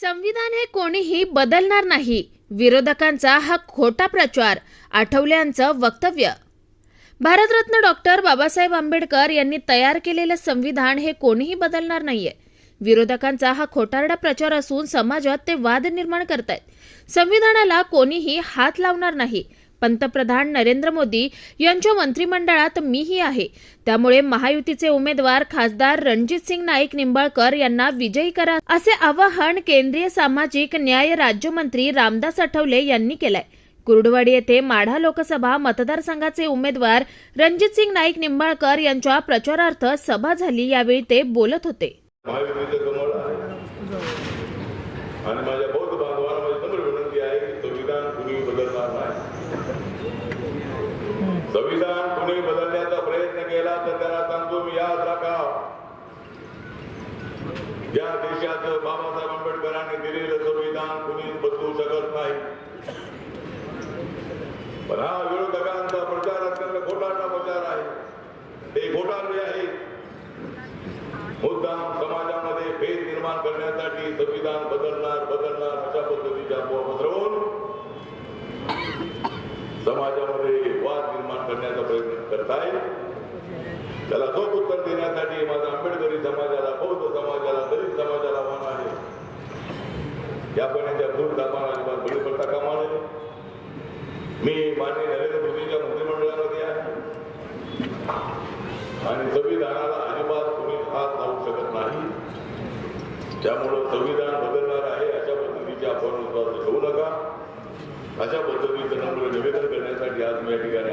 संविधान हे कोणीही बदलणार नाही. विरोधकांचा हा खोटा प्रचार आठवल्यांचं वक्तव्य. भारतरत्न डॉक्टर बाबासाहेब आंबेडकर यांनी तयार केलेलं संविधान हे कोणीही बदलणार नाहीये. विरोधकांचा हा खोटारडा प्रचार असून समाजात ते वाद निर्माण करतायत. संविधानाला कोणीही हात लावणार नाही. पंतप्रधान नरेंद्र मोदी यांच्या मंत्रिमंडळात मीही आहे. त्यामुळे महायुतीचे उमेदवार खासदार रणजित सिंग नाईक निंबाळकर यांना विजयी करा असे आवाहन केंद्रीय सामाजिक न्याय राज्यमंत्री रामदास आठवले यांनी केलंय. कुर्डवाडी येथे माढा लोकसभा मतदारसंघाचे उमेदवार रणजित सिंग नाईक निंबाळकर यांच्या प्रचारार्थ सभा झाली यावेळी ते बोलत होते महायुतीचं कमळ आहे आणि माझ्या बौद्ध बांधवांना माझी नम्र विनंती आहे की संविधान कुणी बदलणार नाही संविधान कुणी बदलण्याचा प्रयत्न केला तर त्याला सांगतो मी याद राखा. या देशात बाबासाहेब आंबेडकरांनी दिलेलं संविधान कुणी बदलू शकत नाही. पण हा विरोधकांचा प्रचार अत्यंत खोटारडा प्रचार आहे. ते घोटाळले आहे मुद्दाम समाजामध्ये भेद निर्माण करण्यासाठी संविधान बदलणार बदलणार अशा पद्धतीच्या अफवा पसरवून करण्याचा प्रयत्न करताय त्याला चोख उत्तर देण्यासाठी माझा आंबेडकरी समाजाला बौद्ध समाजाला दलित समाजाला मान आहे. यापर्यंत भूल कामाला अजिबात बळी पडता कामा नये. मी माननीय नरेंद्र मोदींच्या मंत्रिमंडळामध्ये आहे. आणि संविधानाला अजिबात कोणी हात लावू शकत नाही. त्यामुळं संविधान बदलणार आहे अशा पद्धतीचे आपण विश्वास ठेवू नका. अशा पद्धतीचं नम्र निवेदन करण्यासाठी आज मी या ठिकाणी